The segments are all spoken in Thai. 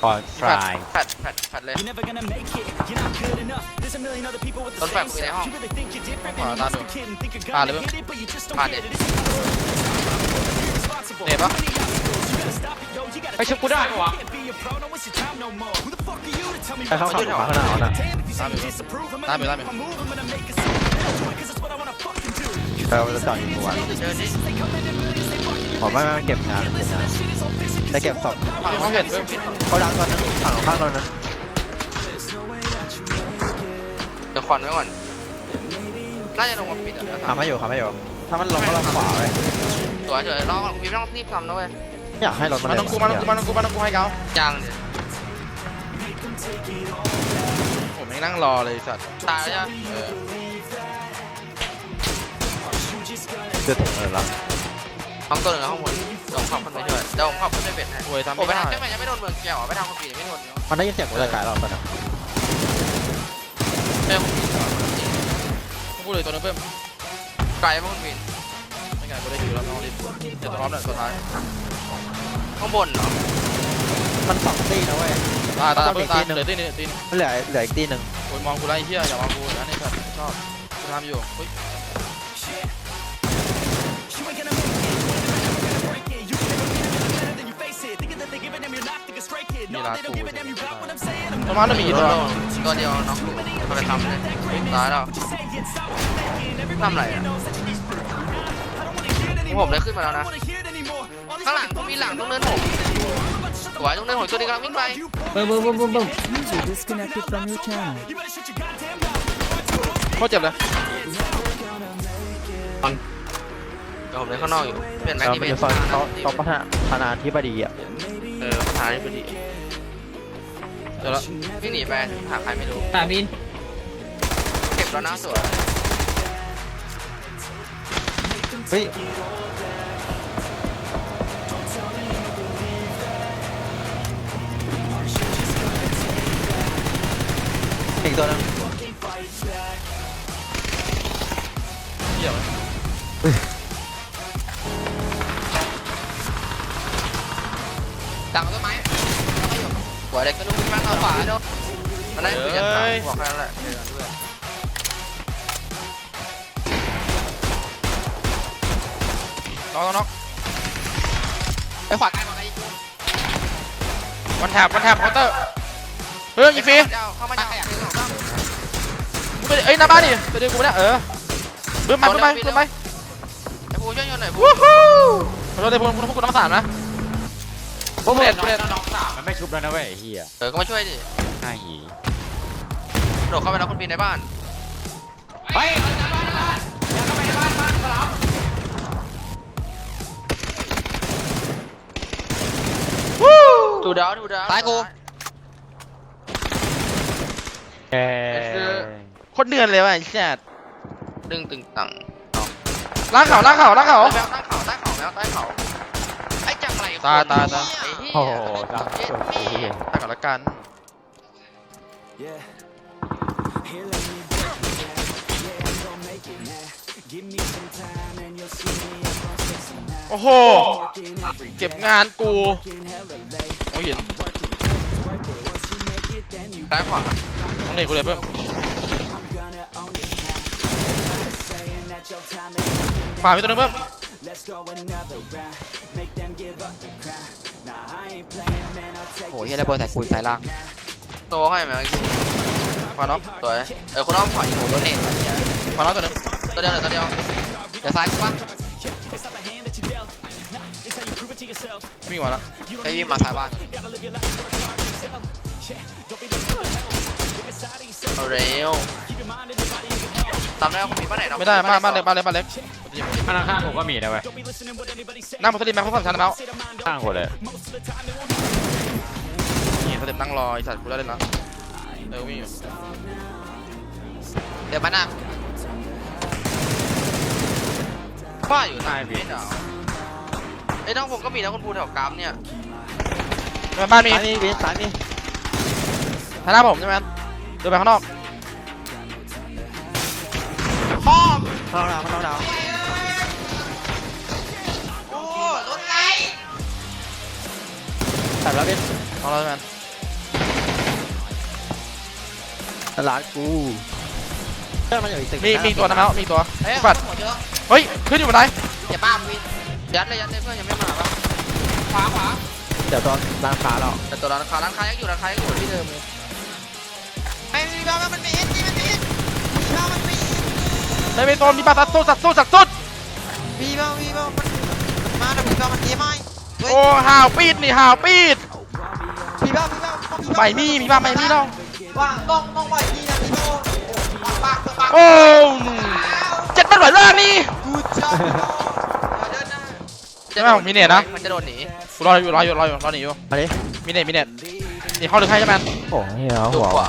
คอนฟแฟราดยแฟดแฟดแฟดเลย You're never gonna make it. You're not good enough. There's a million other people with the Don't same back me stuff. down. You really think you're different? Come on, Man, you must Nando. be kidding. Think you're Ah, gonna Leo. hit it, but you just don't Ah, get Leo. it. It's irresponsible. Nè, bác. Too many obstacles. You gotta stop it, yo. You gotta Ê, sao take cô a đợi stand. quá? You can't be a pro. Don't waste your time no more. Who the fuck are you to tell me ไอ้เขา what ขับ to do? มาข้างหน้าน่ะ Damn, if you say Dame, you dame. disapprove, I'm Dame, gonna dame. make my move. I'm gonna make it so I'll do it 'cause it's what I wanna fucking do. เราจะจอดอยู่วันเจอดิ They come in in millions, they fucking ผมไม่ไม่เก็บงานเก็บงานได้เก็บศพฝั่งเขาเห็นเพิ่มเขาดังตอนนั้นฝั่งข้างตอนนั้นเดี๋ยวควันไว้ก่อนน่าจะลงมาปิดอะทำไม่อยู่ทำไม่อยู่ถ้ามันลงก็ลงขวาเลยสวยเฉยรอก่อนพี่ไม่ต้องรีบทำนะเว้ยอยากให้รถมันมันเร็ต้วองกูมันต้องกูมันต้องกูมันต้องกูให้เขายังเนี่ยผมยังนั่งรอเลยสัตว์ตายแล้วเออจะถึงเลยละ ห้องตัวหนึ่งห้องบนเดี๋ยวผมขับขึ้นไปด้วยเดี๋ยวผมขับขึ้นไปเบ็ดให้โวยทำโอ้ไม่ไปได้ทางเจ้าแม่ยังไม่โดนเมืองแก้วอะไปทางคนปียังไม่โดนเนาะมันได้ยินเสียงหัวใจไก่เราตอนนั้นเจ้าคนปีกูพูดเลยตัวนึงเพิ่มไกลมากคนปีไม่ไงกูได้อยู่แล้วน้องรีบเดี๋ยวตัวพร้อมแล้วตัวท้ายข้างบนเหรอมันสองตีนะเว้ยตายตายต้องเพิ่มตายอีกทีหนึ่งเหลือตีนึงตีนึงมันเหลือเหลืออีกตีหนึ่งโอ้ยมองกูไล่เหี้ยอย่ามองกูนะนี่สัตว์ชอบกูทำอยู่เฮ้ย มีลาตูประมาณนั้นมีกี่ตัวตัวเดียวน้องเขาไปทำเลยตายแล้วทำไรอะผมได้ขึ้นมาแล้วนะข้างหลังมีหลังตรงเนินหกสวยตรงเนินหกตัวนี้กำลังวิ่งไปเบิ้มเบิ้มเบิ้มเบิ้มบึ้มโคตรเจ็บเลยเดี๋ยวผมเลยข้างนอกอยู่เป็นแม็กซ์ที่เป็นต่อประธานาธิบดีอะเออประธานาธิบดี เดี๋ยวละวิ่งหนีไปหาใครไม่รู้ ตาบินเก็บแล้วนะสวยเฮ้ยอีกตัวนึงเหี้ยเลยดังต้นไม้ หัวเด็กก็ลุกขึ้นมาเอาขวาเนาะมันได้คือยันขาบอกแค่นั้นแหละเจอกันด้วยน็อกน็อกไอ้ขวาตายก่อนไอ้วันแถบวันแถบเคาน์เตอร์เฮ้ยยิงฟรีเข้ามาขยับหนึ่งสองสามกูไปเอ้ยหน้าบ้านดิไปดึงกูเนี่ยเออเพิ่มไปเพิ่มไปเพิ่มไปไอ้ภูช่วยโยนหน่อยภูวู้ฮู้ขอโทษเลยพวกพวกกูน้องสามนะ โอ้โหเล่นเล่นน้องสามมันไม่ชุบแล้วนะเว้ยไอ้เฮียเออก็มาช่วยดิหน้าหีโดดเข้าไปแล้วคนปีนในบ้านเฮ้ยดูดาวดูดาวตายกู แกโคตรเดือนเลยว่ะไอ้แซดดึงตึงตังล้างเข่าล้างเข่าล้างเข่าแมวใต้เขาใต้เขาแมวใต้เขาไอ้จังไรตายตายตาย ไอ้เหี้ย โอ้โหดาวสุดที่ถ้ากนละกัน โอ้โห เก็บงานกูโอ้ยซ้ายขวาต้องเล่นกูเลยเพิ่มขวามีตัวนึงเพิ่ม โหเฮียระเบิดใส่คุยใส่ล่าง โตให้ไหมฟาน็อกสวยเออคุณน้องข่ายโหโดนเน็ตฟาน็อกตัวนึงตัวเดียวเลยตัวเดียวเดี๋ยวซ้ายใช่ปะวิ่งมาแล้วไอ้วิ่งมาสายบ้านเร็วตามได้คุณมีบ้านไหนเนาะไม่ได้บ้าบ้านเล็กบ้านเล็กบ้านเล็ก ข้างข้างผมก็มีนะเว้ย Don't be listening what anybody say. นั่งบนสลิมแม็กซ์เขาสั่งฉันแล้ว Say the mind ข้างคนเลย most of the time they won't นี่สลิมนั่งรอไอ้สัตว์กูได้เล่นแล้วเออวิ่งอยู่เดี๋ยวมานั่งบ้าอยู่ไหนไม่ดาวไอ้น้องผมก็มีนะคุณภูแถวกรามเนี่ยบ้านมีซ้ายมีวินซ้ายมีทางหน้าผมใช่ไหมเดินไปข้างนอกพ่อข้างดาวข้างดาวโอ้ร แตัดแล้วดิเป็แล้วกันตลาดกูเพื่อนมันอยู่กูมีมีตัวนะครับมีตัวเฮ้ยบัหัวเยอะเฮ้ยขึ้นอยู่บนไหนอย่าบ้ามียันเลยยันเลยเพื่อนยังไม่มาปะขวาขวาเดี๋ยวตัวร้านค้าเราแต่ตัวร้านค้าร้านค้ายังอยู่ร้านค้ายังอยู่ที่เดิมเลยไม่มีบ้ามันไม่เอ็นจีมันไม่มีบ้ามันมีได้ไปตัวมีปลาตัดโซ่ตัดโซ่ตัดโซ่วีบ้ามีบ้ามันมาแล้วมีบ้ามันเอไม่ โอ้ห่าวปีดนี่ห่าวปีดมีบ้ามีบ้าไม่มีมีบ้าไม่มีน้องว่างต้องต้องไหวดีนะพี่โน่ปากปากโอ้เจ็ดมันไหวล่างนี่กูชอบเดินหน้าใช่ไหมผมมีเน็ตนะมันจะโดนหนีกูรออยู่รออยู่รออยู่รอหนีอยู่มาดิมีเน็ตมีเน็ตนี่เข้าหรือใครใช่ไหมโอ้โหเหี้ยดูหัวขวา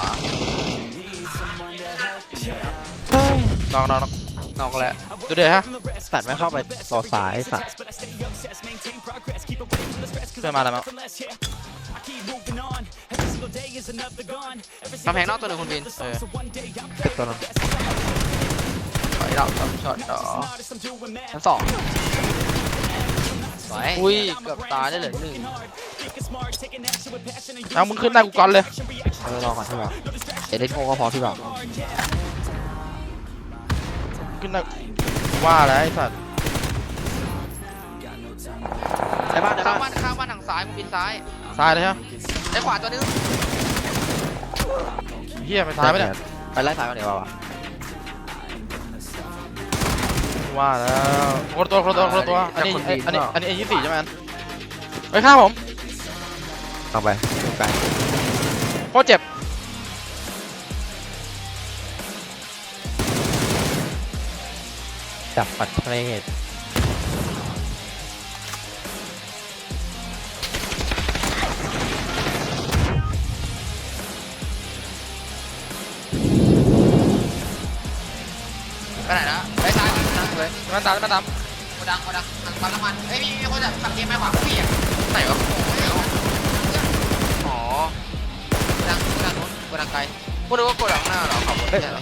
น้องน้อง น้องนอกแล้วดูเดี๋ยวฮะสัตว์ไม่เข้าไปต่อสายสัตว์เพื่อนมาแล้วมั้งกำแพงนอกตัวหนึ่งคุณวินเออตึกตัวนึงถอยเราสองช็อตต่อทั้งสองสวยอุ้ยเกือบตายได้เหลือหนึ่งเอามึงขึ้นได้กูก่อนเลยเออรอก่อนพี่บ่าวเดี๋ยวเล่นโง่ก็พอพี่บ่าว ขึ้นได้ว่าแล้วไอ้สัตว์ไอ้บ้านไอ้ข้างบ้านบ้านข้างบ้านทางซ้ายคุณวินซ้ายซ้ายเลยใช่ไหมไอ้ขวาตัวนึงเฮียไปซ้ายไปเนี่ยไปไล่สายก่อนเดี๋ยวบ่าวว่าแล้วคนละตัวคนละตัวคนละตัวอันนี้อันนี้อันนี้อันนี้ยี่สี่ใช่ไหมเฮ้ยข้าผมเอาไปไกลโคตรเจ็บ จับปัดเพลทไปไหนนะไปซ้ายไปซ้ายเลยมันตามมันตามโกดังโกดังทางปั๊มน้ำมันเฮ้ยมีมีคนแบบขับเกมไปขวาพี่อะไหนวะอ๋อโกดังโกดังนู้นโกดังไกลพูดว่าโกดังหน้าเหรอขับรถเฮ้ยใช่เหรอ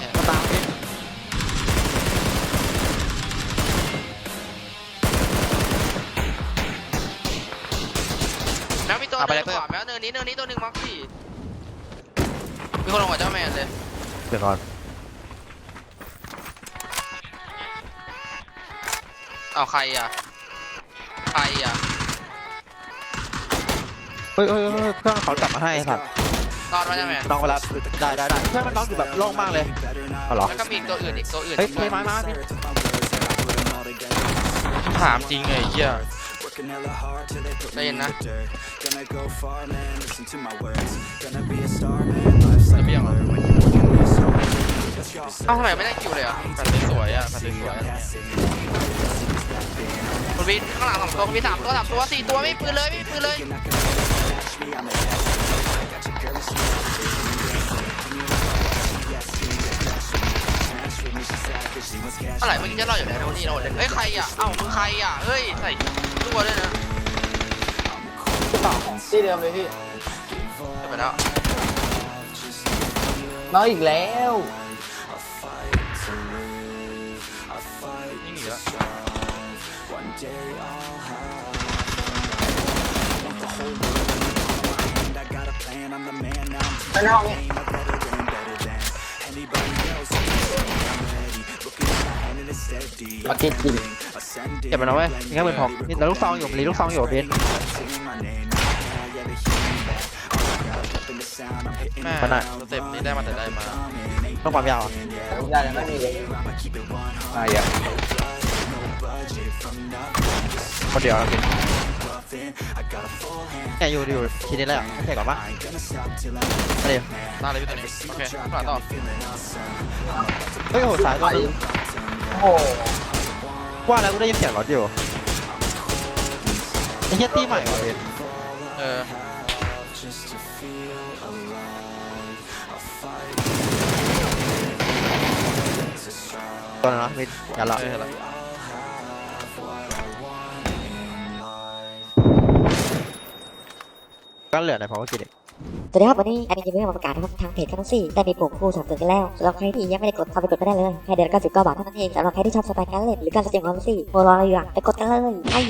มาตามพี่แล้วมีตัวนึงขวาแม้วเนินนี้เนินนี้ตัวหนึ่งมาร์คสี่มีคนลงกับเจ้าแมนเลยเดี๋ยวก่อนเอาใครอะใครอะเฮ้ยเฮ้ยเฮ้ยเครื่องเขากลับมาให้สัตว์รอดไหมเจ้าแมนน้องเวลาได้ได้ได้เพื่อนมันน้องอยู่แบบโล่งมากเลยเอาเหรอแล้วก็มีอีกตัวอื่นอีกตัวอื่นเฮ้ยมีไม้มาพี่ถามจริงไอ้เหี้ย ใจเย็นนะ Gonna go far, man. Listen to my words. Gonna be a star, man. ระเบียงเหรอเอ้าทำไมไม่ได้คิวเลยอะแผ่นสวยๆอะแผ่นสวยๆอะคุณวินข้างหลังสองตัวคุณวินสามตัวสามตัวสี่ตัวไม่มีปืนเลยไม่มีปืนเลยอะไรเมื่อกี้จะรออยู่ไหนโทนี่เราเลยเฮ้ยใครอะเอ้ามึงใครอะเฮ้ยใส่ ตัวด้วยนะที่เดิมเลยพี่จะไปแล้วมาอีกแล้วนี่หนีแล้วไปนอกนี่ ปากเก็ตจริงเก็บมันเอาไว้นี่แค่ปืนพกนี่แล้วลูกซองอยู่รีลูกซองอยู่เบนแม่มันอะสเต็ปนี้ได้มาแต่ได้มาต้องความยาวอะได้แล้วไม่มีเลยอะเดี๋ยวคนเดียวแล้วพี่ เนี่ยอยู่อยู่ทีนี้เลยอะไม่ใช่ก่อนปะมาเดี๋ยวตาเลยพี่ตัวนี้โอเคขวาต่อเฮ้ยโหสายตัวนึงโอ้โหว่าแล้วกูได้ยินเสียงรถอยู่ไอ้เฮียตี้ใหม่ว่ะเบนเออตัวนั้นนะมีอย่าละ ก็เหลือในพาวเวอร์กินสวัสดีครับวันนี้แอดมินจะมีมาประกาศนะครับทางเพจคาน์ซี่ได้มีปุ่มคู่สนับสนุนกันแล้วสำหรับใครที่ยังไม่ได้กดเข้าไปกดก็ได้เลยแค่เดือนละ99บาทเท่านั้นเองสำหรับใครที่ชอบสไตล์การเล่นหรือการแสดงความรู้สึกโมรออะไรอยู่อะไปกดกันเลยไอ้